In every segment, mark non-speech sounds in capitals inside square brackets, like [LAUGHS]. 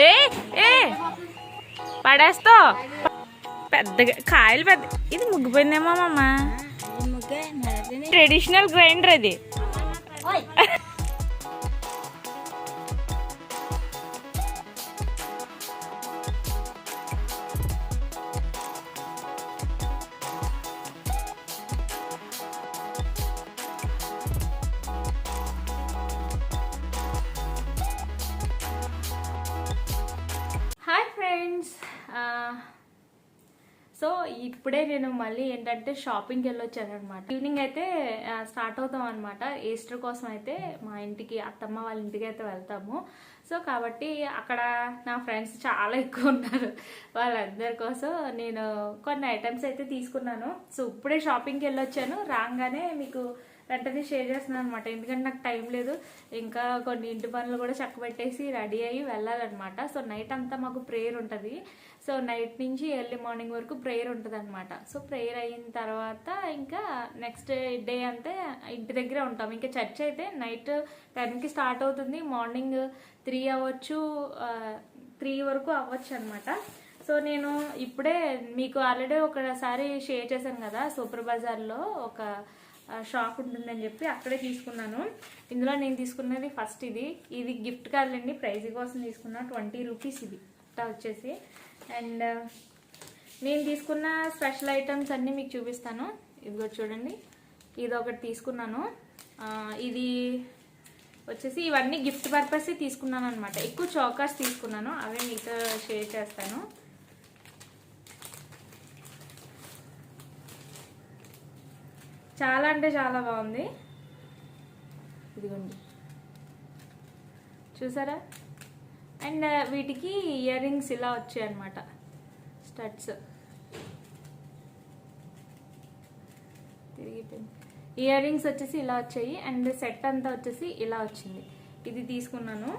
ఏ ఏ. పడేస్తావు పెద్దగా కాయలు పెద్ద ఇది ముగ్గిపోయిందేమో నడిపిని ట్రెడిషనల్ గ్రైండర్ అది సో ఇప్పుడే నేను మళ్ళీ ఏంటంటే షాపింగ్కి వెళ్ళొచ్చాను అనమాట ఈవినింగ్ అయితే స్టార్ట్ అవుతాం అనమాట ఈస్టర్ కోసం అయితే మా ఇంటికి అత్తమ్మ వాళ్ళ ఇంటికి అయితే వెళ్తాము. సో కాబట్టి అక్కడ నా ఫ్రెండ్స్ చాలా ఎక్కువ ఉన్నారు. వాళ్ళందరి కోసం నేను కొన్ని ఐటమ్స్ అయితే తీసుకున్నాను. సో ఇప్పుడే షాపింగ్కి వెళ్ళొచ్చాను. రాగానే మీకు వెంటనే షేర్ చేస్తున్నాను అనమాట ఎందుకంటే నాకు టైం లేదు. ఇంకా కొన్ని ఇంటి పనులు కూడా చక్కబెట్టేసి రెడీ అయ్యి వెళ్ళాలన్నమాట. సో నైట్ అంతా మాకు ప్రేయర్ ఉంటుంది. సో నైట్ నుంచి ఎర్లీ మార్నింగ్ వరకు ప్రేయర్ ఉంటుంది అనమాట సో ప్రేయర్ అయిన తర్వాత ఇంకా నెక్స్ట్ డే అంతే ఇంటి దగ్గరే ఉంటాం. ఇంకా చర్చ్ అయితే నైట్ టెన్కి స్టార్ట్ అవుతుంది. మార్నింగ్ త్రీ అవ్వచ్చు త్రీ వరకు అవ్వచ్చు అనమాట సో నేను ఇప్పుడే మీకు ఆల్రెడీ ఒకసారి షేర్ చేశాను కదా సూపర్ బజార్లో ఒక షాప్ ఉంటుందని చెప్పి అక్కడే తీసుకున్నాను. ఇందులో నేను తీసుకున్నది ఫస్ట్ ఇది. ఇది గిఫ్ట్ కార్డ్ అండి. ప్రైజ్ కోసం తీసుకున్నా ట్వంటీ రూపీస్ ఇది. వచ్చేసి. అండ్ నేను తీసుకున్న స్పెషల్ ఐటమ్స్ అన్నీ మీకు చూపిస్తాను. ఇదిగో చూడండి. ఇది ఒకటి తీసుకున్నాను. ఇది వచ్చేసి ఇవన్నీ గిఫ్ట్ పర్పస్ తీసుకున్నాను అనమాట ఎక్కువ చౌకర్స్ తీసుకున్నాను. అవే మీతో షేర్ చేస్తాను. చాలా అంటే చాలా బాగుంది. ఇదిగోండి. చూసారా? అండ్ వీటికి ఇయర్ రింగ్స్ ఇలా వచ్చాయి అనమాట స్టడ్స్. తిరిగిపోయింది ఇయర్ రింగ్స్ వచ్చేసి ఇలా వచ్చాయి. అండ్ సెట్ అంతా వచ్చేసి ఇలా వచ్చింది. ఇది తీసుకున్నాను.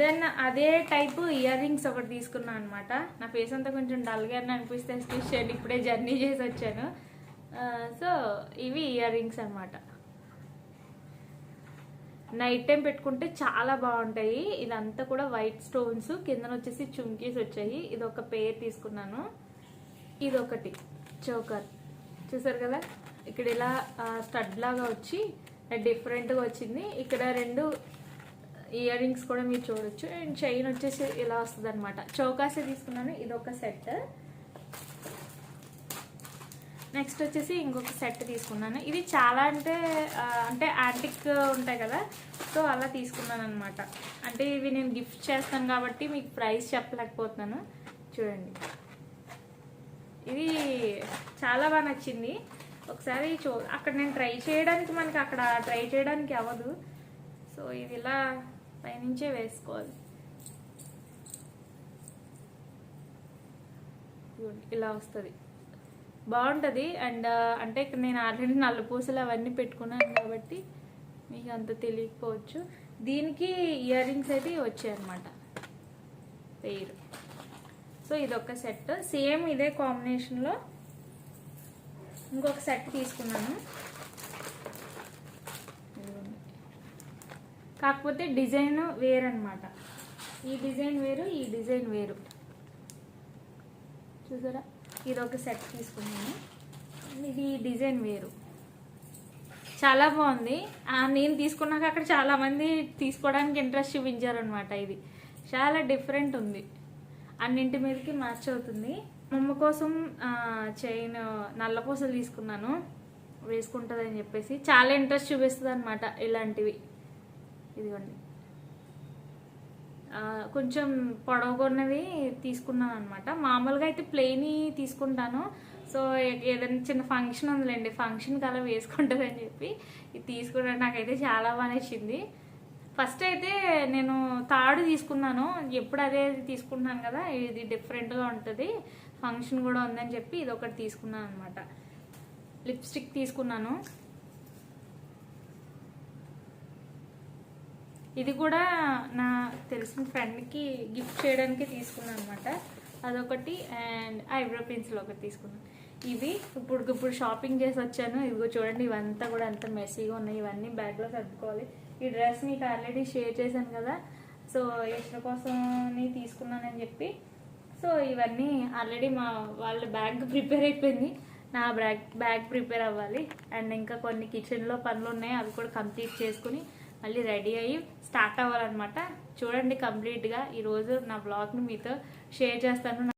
దెన్ అదే టైప్ ఇయర్ రింగ్స్ ఒకటి తీసుకున్నాను అనమాట నా ఫేస్ అంతా కొంచెం డల్గా అనిపిస్తే స్టిచ్ ఇప్పుడే జర్నీ చేసి వచ్చాను. సో ఇవి ఇయర్ రింగ్స్ అనమాట నైట్ టైం పెట్టుకుంటే చాలా బాగుంటాయి. ఇదంతా కూడా వైట్ స్టోన్స్ కింద వచ్చేసి చుమ్కీస్ వచ్చాయి. ఇది ఒక పేర్ తీసుకున్నాను. ఇది ఒకటి చోకర్ చూసారు కదా? ఇక్కడ ఇలా స్టడ్ లాగా వచ్చి డిఫరెంట్గా వచ్చింది. ఇక్కడ రెండు ఇయర్ రింగ్స్ కూడా మీరు చూడొచ్చు. అండ్ చైన్ వచ్చేసి ఇలా వస్తుంది అనమాట చౌకాసే తీసుకున్నాను. ఇది ఒక సెట్ నెక్స్ట్ వచ్చేసి ఇంకొక సెట్ తీసుకున్నాను. ఇది చాలా అంటే అంటే యాంటిక్ ఉంటాయి కదా. సో అలా తీసుకున్నాను అనమాట అంటే ఇవి నేను గిఫ్ట్ చేస్తాను కాబట్టి మీకు ప్రైస్ చెప్పలేకపోతున్నాను. చూడండి. ఇది చాలా బాగా నచ్చింది. ఒకసారి చూ అక్కడ నేను ట్రై చేయడానికి మనకి అక్కడ ట్రై చేయడానికి అవ్వదు. సో ఇది ఇలా పైనుంచే వేసుకోవాలి. ఇలా వస్తుంది. బాగుంటుంది. అండ్ అంటే ఇక్కడ నేను ఆల్రెడీ నల్ల పూసలు అవన్నీ పెట్టుకున్నాను కాబట్టి మీకు అంత తెలియకపోవచ్చు. దీనికి ఇయర్ రింగ్స్ అయితే వచ్చాయి అనమాట పేరు. సో ఇదొక సెట్. సేమ్ ఇదే కాంబినేషన్లో ఇంకొక సెట్ తీసుకున్నాను ఇదిగోండి. కాకపోతే డిజైన్ వేరనమాట ఈ డిజైన్ వేరు ఈ డిజైన్ వేరు. చూసారా? ఇది ఒక సెట్ తీసుకున్నాను. ఇది డిజైన్ వేరు. చాలా బాగుంది. నేను తీసుకున్నాక అక్కడ చాలా మంది తీసుకోవడానికి ఇంట్రెస్ట్ చూపించారనమాట ఇది. చాలా డిఫరెంట్ ఉంది. అన్నింటి మీదకి మ్యాచ్ అవుతుంది. మమ్మ కోసం చైన్ నల్లపూసలు తీసుకున్నాను. వేసుకుంటుందని చెప్పేసి. చాలా ఇంట్రెస్ట్ చూపిస్తుంది అనమాట ఇలాంటివి. ఇదిగోండి. కొంచెం పొడవగొన్నవి తీసుకున్నాను అనమాట మామూలుగా అయితే ప్లెయిన్ తీసుకుంటాను. సో ఏదైనా చిన్న ఫంక్షన్ ఉందిలేండి. ఫంక్షన్కి అలా వేసుకుంటుందని చెప్పి ఇది తీసుకున్నాను. నాకైతే చాలా బాగా నచ్చింది. ఫస్ట్ అయితే నేను తాడు తీసుకున్నాను. ఎప్పుడు అదే తీసుకుంటున్నాను కదా ఇది డిఫరెంట్గా ఉంటుంది. ఫంక్షన్ కూడా ఉందని చెప్పి ఇది ఒకటి తీసుకున్నాను అనమాట లిప్స్టిక్ తీసుకున్నాను. ఇది కూడా నా తెలిసిన ఫ్రెండ్కి గిఫ్ట్ చేయడానికి తీసుకున్నాను అనమాట అదొకటి అండ్ ఐబ్రో పెన్సిల్ ఒకటి తీసుకున్నాను ఇవి ఇప్పుడు ఇప్పుడు షాపింగ్ చేసి వచ్చాను. ఇదిగో చూడండి ఇవంతా కూడా అంత మెస్సీగా ఉన్నాయి. ఇవన్నీ బ్యాగ్లో సర్దుకోవాలి. ఈ డ్రెస్ మీకు ఆల్రెడీ షేర్ చేశాను కదా. సో ఇష్టం కోసం తీసుకున్నానని చెప్పి. సో ఇవన్నీ ఆల్రెడీ మా వాళ్ళ బ్యాగ్ ప్రిపేర్ అయిపోయింది. నా బ్యాగ్ బ్యాగ్ ప్రిపేర్ అవ్వాలి. అండ్ ఇంకా కొన్ని కిచెన్లో పనులు ఉన్నాయి అవి కూడా కంప్లీట్ చేసుకుని మళ్ళీ రెడీ అయ్యి స్టార్ట్ అవ్వాలన్నమాట. చూడండి కంప్లీట్గా ఈరోజు నా బ్లాగ్ని మీతో షేర్ చేస్తాను.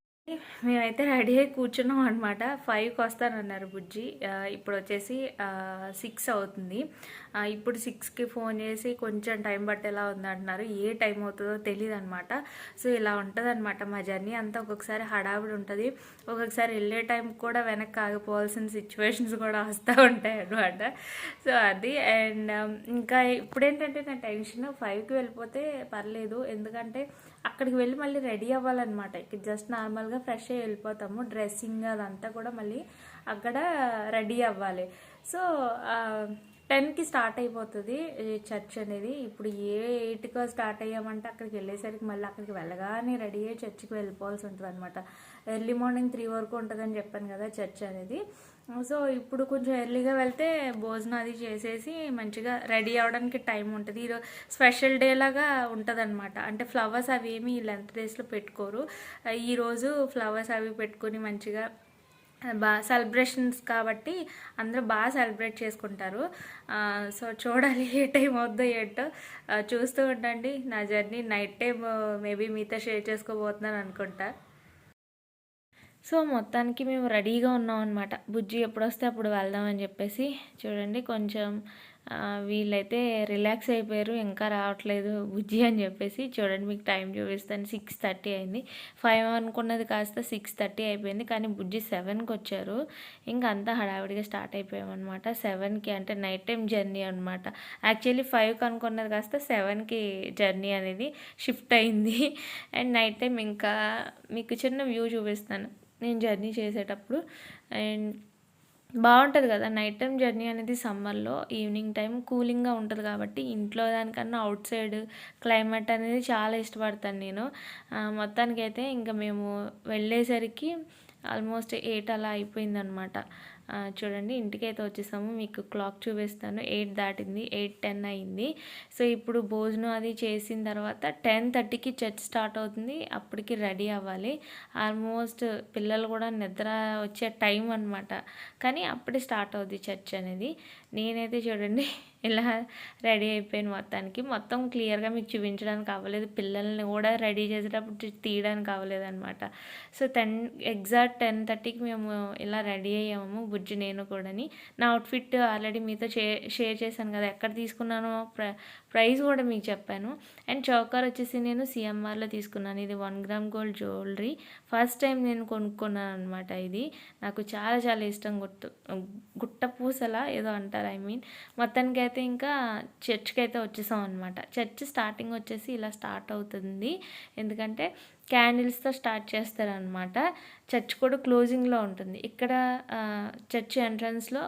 మేమైతే రెడీ అయ్యి కూర్చున్నాం అనమాట ఫైవ్కి వస్తానన్నారు బుజ్జి. ఇప్పుడు వచ్చేసి సిక్స్ అవుతుంది. ఇప్పుడు సిక్స్కి ఫోన్ చేసి కొంచెం టైం పట్టేలా ఉంది అంటున్నారు ఏ టైం అవుతుందో తెలియదు అనమాట సో ఇలా ఉంటుంది అనమాట మా జర్నీ అంతా ఒక్కొక్కసారి హడావిడి ఉంటుంది. ఒక్కొక్కసారి వెళ్ళే టైం కూడా వెనక్కి ఆగిపోవాల్సిన సిచ్యువేషన్స్ కూడా వస్తూ ఉంటాయి అనమాట సో అది. అండ్ um, ఇంకా ఇప్పుడేంటంటే నా టెన్షన్ ఫైవ్కి వెళ్ళిపోతే పర్లేదు. ఎందుకంటే అక్కడికి వెళ్ళి మళ్ళీ రెడీ అవ్వాలన్నమాట. ఇక్కడ జస్ట్ నార్మల్గా ఫ్రెష్ అయ్యి వెళ్ళిపోతాము. డ్రెస్సింగ్ అదంతా కూడా మళ్ళీ అక్కడ రెడీ అవ్వాలి. సో టెన్కి స్టార్ట్ అయిపోతుంది చర్చ్ అనేది. ఇప్పుడు ఏ ఎయిట్కో స్టార్ట్ అయ్యామంటే అక్కడికి వెళ్ళేసరికి మళ్ళీ అక్కడికి వెళ్ళగానే రెడీ అయ్యి చర్చ్కి వెళ్ళిపోవాల్సి ఉంటుంది అనమాట ఎర్లీ మార్నింగ్ త్రీ వరకు ఉంటుందని చెప్పాను కదా చర్చ్ అనేది. సో ఇప్పుడు కొంచెం ఎర్లీగా వెళ్తే భోజనం అది చేసేసి మంచిగా రెడీ అవ్వడానికి టైం ఉంటుంది. ఈరోజు స్పెషల్ డే లాగా ఉంటుంది అనమాట అంటే ఫ్లవర్స్ అవి ఏమి లెంత్ డేస్లో పెట్టుకోరు. ఈరోజు ఫ్లవర్స్ అవి పెట్టుకొని మంచిగా బాగా సెలబ్రేషన్స్ కాబట్టి అందరూ బాగా సెలబ్రేట్ చేసుకుంటారు. సో చూడాలి ఏ టైం అవుద్దో ఏంటో. చూస్తూ ఉండండి. నా జర్నీ నైట్ టైం మేబీ మీతో షేర్ చేసుకోబోతున్నాను అనుకుంటా. సో మొత్తానికి మేము రెడీగా ఉన్నాం అనమాట బుజ్జి ఎప్పుడు వస్తే అప్పుడు వెళ్దాం అని చెప్పేసి. చూడండి కొంచెం వీళ్ళైతే రిలాక్స్ అయిపోయారు ఇంకా రావట్లేదు బుజ్జి అని చెప్పేసి. చూడండి మీకు టైం చూపిస్తాను. సిక్స్ థర్టీ అయింది. ఫైవ్ అనుకున్నది కాస్త సిక్స్ థర్టీ అయిపోయింది కానీ బుజ్జి సెవెన్కి వచ్చారు. ఇంకా అంతా హడావిడిగా స్టార్ట్ అయిపోయామన్నమాట. సెవెన్కి అంటే నైట్ టైం జర్నీ అనమాట యాక్చువల్లీ ఫైవ్కి అనుకున్నది కాస్త సెవెన్కి జర్నీ అనేది షిఫ్ట్ అయింది. అండ్ నైట్ టైం ఇంకా మీకు చిన్న వ్యూ చూపిస్తాను. నేను జర్నీ చేసేటప్పుడు. అండ్ బాగుంటుంది కదా నైట్ టైం జర్నీ అనేది సమ్మర్లో ఈవినింగ్ టైం కూలింగ్గా ఉంటుంది కాబట్టి ఇంట్లో దానికన్నా అవుట్ సైడ్ క్లైమేట్ అనేది చాలా ఇష్టపడతాను నేను. మొత్తానికైతే ఇంకా మేము వెళ్ళేసరికి ఆల్మోస్ట్ ఎయిట్ అలా అయిపోయిందనమాట. చూడండి ఇంటికి అయితే వచ్చేసాము. మీకు క్లాక్ చూపిస్తాను. ఎయిట్ దాటింది ఎయిట్ టెన్ అయింది. సో ఇప్పుడు భోజనం అది చేసిన తర్వాత టెన్ థర్టీకి చర్చ్ స్టార్ట్ అవుతుంది. అప్పటికి రెడీ అవ్వాలి. ఆల్మోస్ట్ పిల్లలు కూడా నిద్ర వచ్చే టైం అనమాట కానీ అప్పుడే స్టార్ట్ అవుద్ది చర్చ్ అనేది. నేనైతే చూడండి [LAUGHS] ఇలా రెడీ అయిపోయాను మొత్తానికి. మొత్తం క్లియర్గా మీకు చూపించడానికి అవ్వలేదు. పిల్లల్ని కూడా రెడీ చేసేటప్పుడు తీయడానికి అవ్వలేదు అనమాట సో టెన్ ఎగ్జాక్ట్ టెన్ థర్టీకి మేము ఇలా రెడీ అయ్యాము బుజ్జి నేను కూడాని. నా అవుట్ఫిట్ ఆల్రెడీ మీతో షేర్ చేశాను కదా ఎక్కడ తీసుకున్నానో ప్ర ప్రైస్ కూడా మీకు చెప్పాను. అండ్ చౌకర్ వచ్చేసి నేను సిఎంఆర్లో తీసుకున్నాను. ఇది one gram gold jewellery. First time నేను కొనుక్కున్నాను అనమాట ఇది. నాకు చాలా చాలా ఇష్టం. గుట్ట గుట్ట పూసలా ఏదో అంటారు ఐ మీన్ మొత్తానికి అయితే ఇంకా చర్చ్కి అయితే వచ్చేసాం అనమాట చర్చ్ స్టార్టింగ్ వచ్చేసి ఇలా స్టార్ట్ అవుతుంది. ఎందుకంటే క్యాండిల్స్తో స్టార్ట్ చేస్తారనమాట చర్చ్ కూడా క్లోజింగ్లో ఉంటుంది. ఇక్కడ చర్చ్ ఎంట్రన్స్లో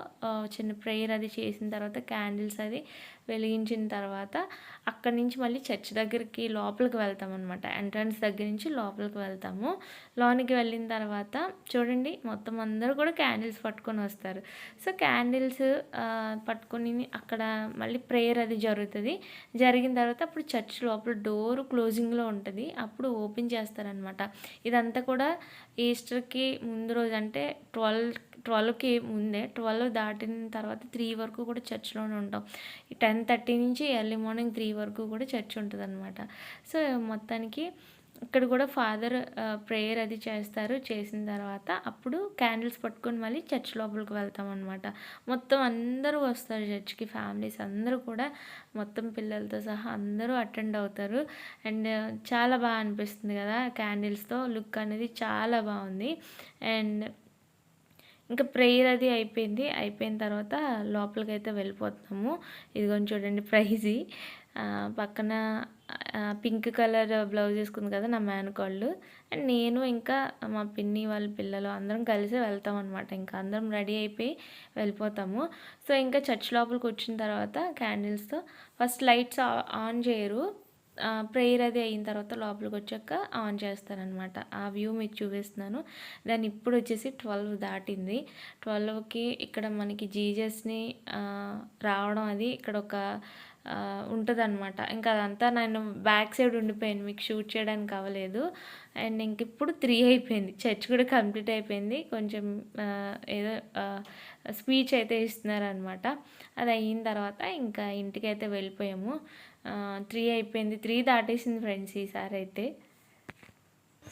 చిన్న ప్రేయర్ అది చేసిన తర్వాత క్యాండిల్స్ అది వెలిగించిన తర్వాత అక్కడి నుంచి మళ్ళీ చర్చ్ దగ్గరికి లోపలికి వెళ్తాం అనమాట ఎంట్రన్స్ దగ్గర నుంచి లోపలికి వెళ్తాము. లోనికి వెళ్ళిన తర్వాత చూడండి మొత్తం అందరూ కూడా క్యాండిల్స్ పట్టుకొని వస్తారు. సో క్యాండిల్స్ పట్టుకొని అక్కడ మళ్ళీ ప్రేయర్ అది జరుగుతుంది. జరిగిన తర్వాత అప్పుడు చర్చ్ లోపల డోర్ క్లోజింగ్లో ఉంటుంది. అప్పుడు ఓపెన్ చేస్తారనమాట ఇదంతా కూడా ఈస్టర్కి ముందు రోజు అంటే ట్వెల్వ్ ట్వెల్వ్కి ముందే ట్వెల్వ్ దాటిన తర్వాత త్రీ వరకు కూడా చర్చ్లోనే ఉంటాం. టెన్ థర్టీ నుంచి ఎర్లీ మార్నింగ్ త్రీ వరకు కూడా చర్చ్ ఉంటుంది అనమాట సో మొత్తానికి ఇక్కడ కూడా ఫాదర్ ప్రేయర్ అది చేస్తారు. చేసిన తర్వాత అప్పుడు క్యాండిల్స్ పట్టుకొని మళ్ళీ చర్చ్ లోపలికి వెళ్తాం అనమాట మొత్తం అందరూ వస్తారు చర్చ్కి ఫ్యామిలీస్ అందరూ కూడా మొత్తం పిల్లలతో సహా అందరూ అటెండ్ అవుతారు. అండ్ చాలా బాగా అనిపిస్తుంది కదా క్యాండిల్స్తో లుక్ అనేది చాలా బాగుంది. అండ్ ఇంకా ప్రేయర్ అది అయిపోయింది. అయిపోయిన తర్వాత లోపలికి అయితే వెళ్ళిపోతున్నాము. ఇదిగోని చూడండి ప్రైజీ. పక్కన పింక్ కలర్ బ్లౌజ్ వేసుకుంది కదా నా మేనకోళ్ళు అండ్ నేను ఇంకా మా పిన్ని వాళ్ళ పిల్లలు అందరం కలిసి వెళ్తాం అనమాట ఇంకా అందరం రెడీ అయిపోయి వెళ్ళిపోతాము. సో ఇంకా చర్చ్ లోపలికి వచ్చిన తర్వాత క్యాండిల్స్తో ఫస్ట్ లైట్స్ ఆన్ చేయరు. ప్రేయర్ అది అయిన తర్వాత లోపలికి వచ్చాక ఆన్ చేస్తారనమాట ఆ వ్యూ మీకు చూపిస్తున్నాను. దాన్ని ఇప్పుడు వచ్చేసి ట్వెల్వ్ దాటింది. ట్వెల్వ్కి ఇక్కడ మనకి జీజస్ని రావడం అది ఇక్కడ ఒక ఉంటుందన్నమాట. ఇంకా అదంతా నేను బ్యాక్ సైడ్ ఉండిపోయాను మీకు షూట్ చేయడానికి అవ్వలేదు. అండ్ ఇంక ఇప్పుడు త్రీ అయిపోయింది. చర్చ్ కూడా కంప్లీట్ అయిపోయింది. కొంచెం ఏదో స్పీచ్ అయితే ఇస్తున్నారనమాట అది అయిన తర్వాత ఇంకా ఇంటికి అయితే వెళ్ళిపోయాము త్రీ అయిపోయింది. త్రీ దాటేసింది ఫ్రెండ్స్ ఈసారి అయితే.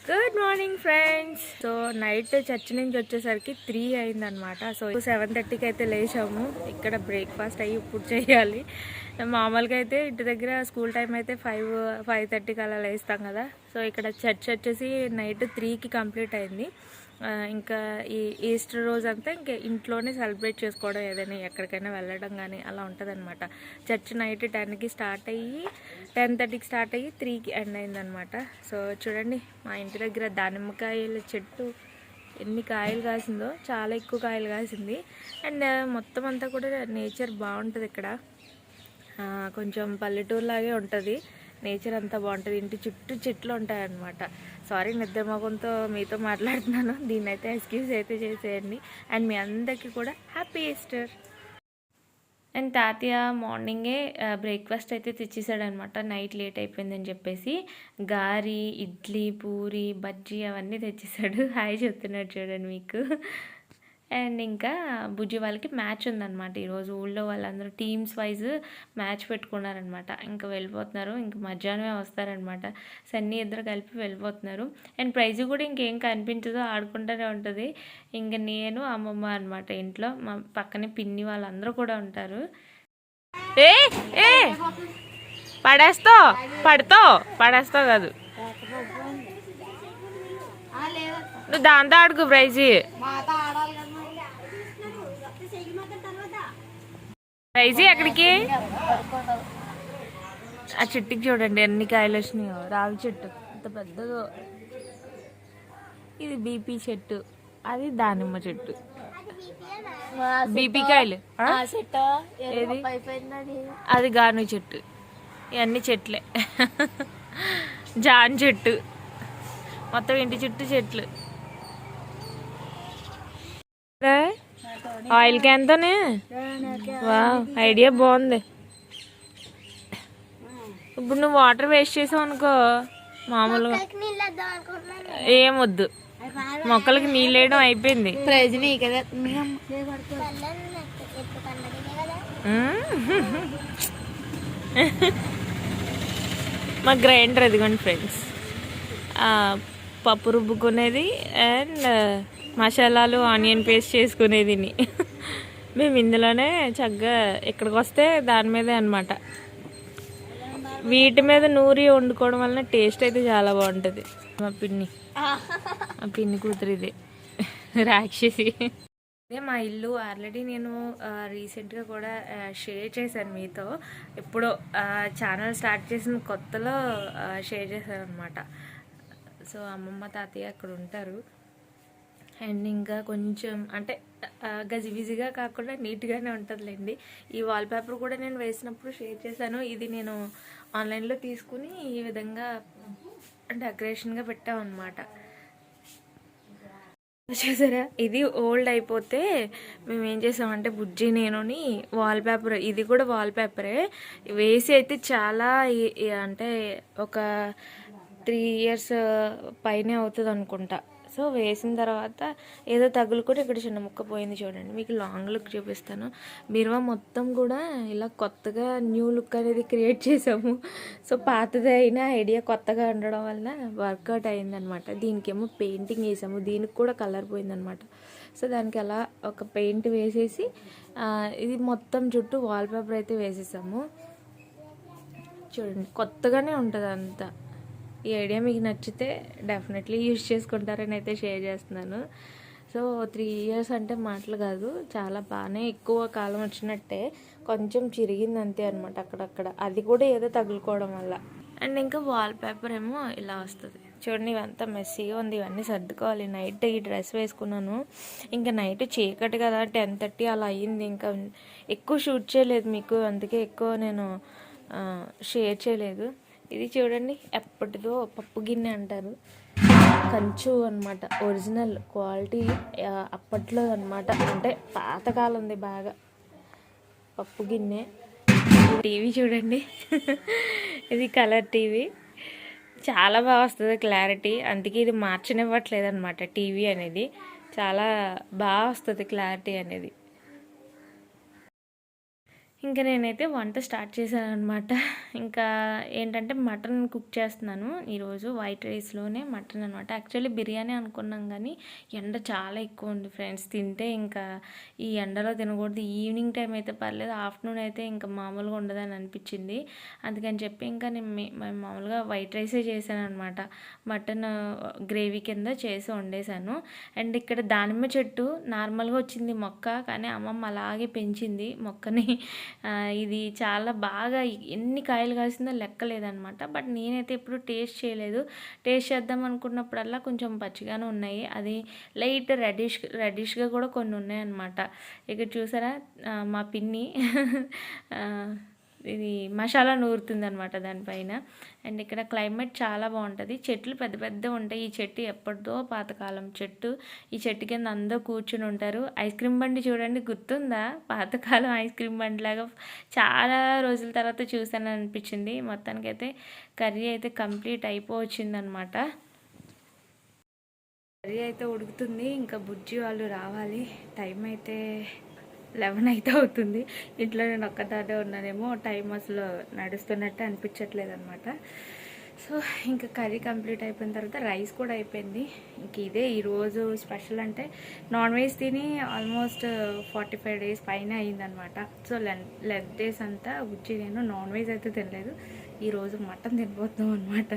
Good morning friends so night church నుంచి వచ్చేసరికి త్రీ అయిందనమాట సో సెవెన్ థర్టీకి అయితే లేచాము. ఇక్కడ బ్రేక్ఫాస్ట్ అయ్యి ఇప్పుడు చేయాలి. మామూలుగా అయితే ఇంటి దగ్గర స్కూల్ టైం అయితే ఫైవ్ ఫైవ్ థర్టీకి అలా లేస్తాం కదా. సో ఇక్కడ చర్చ్ వచ్చేసి నైట్ త్రీకి కంప్లీట్ అయింది. ఇంకా ఈ ఈస్టర్ రోజు అంతా ఇంకా ఇంట్లోనే సెలబ్రేట్ చేసుకోవడం ఏదైనా ఎక్కడికైనా వెళ్ళడం కానీ అలా ఉంటుందన్నమాట. చర్చ్ నైట్ టెన్కి స్టార్ట్ అయ్యి టెన్ థర్టీకి స్టార్ట్ అయ్యి త్రీకి ఎండ్ అయిందనమాట సో చూడండి మా ఇంటి దగ్గర దానిమ్మకాయల చెట్టు ఎన్ని కాయలు కాసిందో చాలా ఎక్కువ కాయలు కాసింది. అండ్ మొత్తం అంతా కూడా నేచర్ బాగుంటుంది ఇక్కడ. కొంచెం పల్లెటూరు లాగే ఉంటుంది. నేచర్ అంతా బాగుంటుంది. ఇంటి చుట్టూ చెట్లు ఉంటాయన్నమాట. సారీ నిద్రమోగంతో మీతో మాట్లాడుతున్నాను. దీన్ని అయితే ఎక్స్క్యూజ్ అయితే చేసేయండి. అండ్ మీ అందరికీ కూడా హ్యాపీ ఈస్టర్ అండ్ తాతయ్య మార్నింగే బ్రేక్ఫాస్ట్ అయితే తెచ్చేసాడనమాట నైట్ లేట్ అయిపోయిందని చెప్పేసి గారి ఇడ్లీ పూరి బజ్జీ అవన్నీ తెచ్చేసాడు. హాయ్ చెప్తున్నాడు చూడండి మీకు. అండ్ ఇంకా బుజ్జి వాళ్ళకి మ్యాచ్ ఉందన్నమాట ఈరోజు. ఊళ్ళో వాళ్ళందరూ టీమ్స్ వైజ్ మ్యాచ్ పెట్టుకున్నారనమాట ఇంకా వెళ్ళిపోతున్నారు. ఇంకా మధ్యాహ్నమే వస్తారనమాట సన్నీ ఇద్దరు కలిపి వెళ్ళిపోతున్నారు. అండ్ ప్రైజ్ కూడా ఇంకేం కనిపించదో ఆడుకుంటూనే ఉంటుంది. ఇంకా నేను అమ్మమ్మ అనమాట ఇంట్లో. మా పక్కనే పిన్ని వాళ్ళందరూ కూడా ఉంటారు. ఏ ఏ! పడేస్తావు పడతావు పడేస్తావు కాదు. నువ్వు దాంతో ఆడుకు ప్రైజీ. ప్రైజీ ఎక్కడికి ఆ చెట్టుకి చూడండి ఎన్ని కాయలు వచ్చినాయో. రావి చెట్టు అంత పెద్దదో. ఇది బీపీ చెట్టు అది దానిమ్మ చెట్టు. బీపీ కాయలు? ఏది అది గాను చెట్టు ఇవన్నీ చెట్లే. జాన్ చెట్టు మొత్తం ఇంటి చుట్టూ చెట్లు. ఆయిల్ క్యాన్తోనే వా ఐడియా బాగుంది. ఇప్పుడు నువ్వు వాటర్ వేస్ట్ చేసావు అనుకో మామూలుగా ఏమొద్దు. మొక్కలకి నీళ్ళు వేయడం అయిపోయింది. ప్రైజ్ నీ కదా. [LAUGHS] మా గ్రైండర్ ఇదిగోండి ఫ్రెండ్స్. పప్పు రుబ్బుకునేది అండ్ మసాలాలు ఆనియన్ పేస్ట్ చేసుకునేది మేము ఇందులోనే చక్కగా ఇక్కడికి వస్తే దాని మీదే అనమాట వీటి మీద నూరి వండుకోవడం వలన టేస్ట్ అయితే చాలా బాగుంటుంది. మా పిన్ని. మా పిన్ని కూతురు ఇది. రాక్షసి. అదే మా ఇల్లు. ఆల్రెడీ నేను రీసెంట్గా కూడా షేర్ చేశాను మీతో. ఎప్పుడో ఛానల్ స్టార్ట్ చేసిన కొత్తలో షేర్ చేశాను అనమాట సో అమ్మమ్మ తాతయ్య అక్కడ ఉంటారు. అండ్ ఇంకా కొంచెం అంటే గజిబిజిగా కాకుండా నీట్గానే ఉంటుందిలేండి. ఈ వాల్పేపర్ కూడా నేను వేసినప్పుడు షేర్ చేశాను. ఇది నేను ఆన్లైన్లో తీసుకుని ఈ విధంగా డెకరేషన్గా పెట్టామన్నమాట. చూసారా? ఇది ఓల్డ్ అయిపోతే మేము ఏం చేసామంటే బుజ్జి నేనుని వాల్ పేపర్ ఇది కూడా వాల్ పేపరే వేసి అయితే చాలా అంటే ఒక త్రీ ఇయర్స్ పైనే అవుతుంది అనుకుంటా సో వేసిన తర్వాత ఏదో తగులు కూడా ఇక్కడ చిన్న ముక్క పోయింది చూడండి. మీకు లాంగ్ లుక్ చూపిస్తాను. బీరువా మొత్తం కూడా ఇలా కొత్తగా న్యూ లుక్ అనేది క్రియేట్ చేసాము. సో పాతది అయినా ఐడియా కొత్తగా ఉండడం వల్ల వర్కౌట్ అయిందనమాట. దీనికేమో పెయింటింగ్ వేసాము. దీనికి కూడా కలర్ పోయిందనమాట. సో దానికి అలా ఒక పెయింట్ వేసేసి ఇది మొత్తం చుట్టూ వాల్పేపర్ అయితే వేసేసాము. చూడండి కొత్తగానే ఉంటుంది అంతా ఈ ఐడియా మీకు నచ్చితే డెఫినెట్లీ యూజ్ చేసుకుంటారని అయితే షేర్ చేస్తున్నాను. సో త్రీ ఇయర్స్ అంటే మాటలు కాదు. చాలా బాగానే ఎక్కువ కాలం వచ్చినట్టే కొంచెం చిరిగింది అంతే అనమాట అక్కడక్కడ. అది కూడా ఏదో తగులుకోవడం వల్ల. అండ్ ఇంకా వాల్ పేపర్ ఏమో ఇలా వస్తుంది. చూడండి ఇవంతా మెస్సీగా ఉంది. ఇవన్నీ సర్దుకోవాలి. నైట్ ఈ డ్రెస్ వేసుకున్నాను. ఇంకా నైట్ చీకటి కదా. టెన్ థర్టీ అలా అయ్యింది ఇంకా ఎక్కువ షూట్ చేయలేదు మీకు. అందుకే ఎక్కువ నేను షేర్ చేయలేదు. ఇది చూడండి ఎప్పటిదో పప్పు గిన్నె అంటారు. కంచు అనమాట ఒరిజినల్ క్వాలిటీ అప్పట్లో అనమాట అంటే పాతకాలంది బాగా పప్పు గిన్నె. టీవీ చూడండి ఇది కలర్ టీవీ. చాలా బాగా వస్తుంది క్లారిటీ అందుకే ఇది మార్చనివ్వట్లేదు అనమాట టీవీ అనేది. చాలా బాగా వస్తుంది క్లారిటీ అనేది. ఇంకా నేనైతే వంట స్టార్ట్ చేశాను అనమాట ఇంకా ఏంటంటే మటన్ కుక్ చేస్తున్నాను. ఈరోజు వైట్ రైస్లోనే మటన్ అనమాట యాక్చువల్లీ బిర్యానీ అనుకున్నాం కానీ ఎండ చాలా ఎక్కువ ఉంది ఫ్రెండ్స్. తింటే ఇంకా ఈ ఎండలో తినకూడదు. ఈవినింగ్ టైం అయితే పర్లేదు. ఆఫ్టర్నూన్ అయితే ఇంకా మామూలుగా ఉండదని అనిపించింది. అందుకని చెప్పి ఇంకా నేను మే- మేము మామూలుగా వైట్ రైసే చేశాను అనమాట మటన్ గ్రేవీ కింద చేసి వండేశాను. అండ్ ఇక్కడ దానిమ్మ చెట్టు నార్మల్గా వచ్చింది మొక్క కానీ అమ్మమ్మ అలాగే పెంచింది మొక్కని. ఇది చాలా బాగా ఎన్ని కాయలు కాసిందో లెక్కలేదనమాట బట్ నేనైతే ఎప్పుడు టేస్ట్ చేయలేదు. టేస్ట్ చేద్దాం అనుకున్నప్పుడల్లా కొంచెం పచ్చిగానే ఉన్నాయి. అది లైట్ రెడిష్ రెడిష్గా కూడా కొన్ని ఉన్నాయన్నమాట. ఇక్కడ చూసారా? మా పిన్ని. [LAUGHS] ఇది మసాలా నూరుతుంది అనమాట దానిపైన. అండ్ ఇక్కడ క్లైమేట్ చాలా బాగుంటుంది. చెట్లు పెద్ద పెద్ద ఉంటాయి. ఈ చెట్టు ఎప్పటిదో పాతకాలం చెట్టు. ఈ చెట్టు కింద అందరూ కూర్చుని ఉంటారు. ఐస్ క్రీమ్ బండి చూడండి గుర్తుందా? పాతకాలం ఐస్ క్రీమ్ బండి లాగా చాలా రోజుల తర్వాత చూసాను అనిపించింది. మొత్తానికైతే కర్రీ అయితే కంప్లీట్ అయిపోవచ్చింది అనమాట కర్రీ అయితే ఉడుకుతుంది. ఇంకా బుజ్జి వాళ్ళు రావాలి. టైం అయితే లెవెన్ అయితే అవుతుంది. ఇంట్లో నేను ఒక్కదానే ఉన్నానేమో టైం అసలు నడుస్తున్నట్టు అనిపించట్లేదు అనమాట సో ఇంకా కర్రీ కంప్లీట్ అయిపోయిన తర్వాత రైస్ కూడా అయిపోయింది. ఇంక ఇదే ఈరోజు స్పెషల్ అంటే నాన్ వెజ్ తిని ఆల్మోస్ట్ ఫార్టీ ఫైవ్ డేస్ పైన అయిందనమాట సో లెన్ లెగ్ డేస్ అంతా బుజ్జి నేను నాన్ వెజ్ అయితే తినలేదు. ఈరోజు మటన్ తినబోతున్నాం అనమాట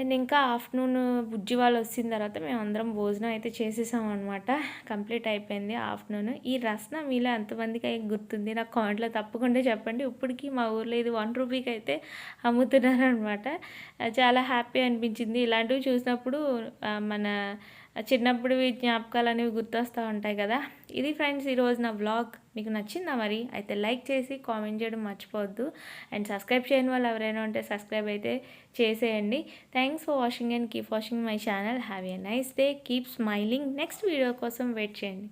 అండ్ ఇంకా ఆఫ్టర్నూన్ బుజ్జి వాళ్ళు వచ్చిన తర్వాత మేము అందరం భోజనం అయితే చేసేసాం అనమాట కంప్లీట్ అయిపోయింది ఆఫ్టర్నూన్. ఈ రసన మీలో ఎంతమందికి అయితే గుర్తుంది? నాకు కామెంట్లో తప్పకుండా చెప్పండి. ఇప్పటికీ మా ఊర్లో ఇది వన్ రూపీకి అయితే అమ్ముతున్నారు అనమాట చాలా హ్యాపీ అనిపించింది. ఇలాంటివి చూసినప్పుడు మన చిన్నప్పుడు జ్ఞాపకాలు అనేవి గుర్తొస్తూ ఉంటాయి కదా? ఇది ఫ్రెండ్స్ ఈరోజు నా బ్లాగ్ మీకు నచ్చిందా మరి? అయితే లైక్ చేసి కామెంట్ చేయడం మర్చిపోవద్దు. అండ్ సబ్స్క్రైబ్ చేయని వాళ్ళు ఎవరైనా ఉంటే సబ్స్క్రైబ్ అయితే చేసేయండి. Thanks for watching and keep watching my channel. Have a nice day. Keep smiling. Next video కోసం వెయిట్ చేయండి.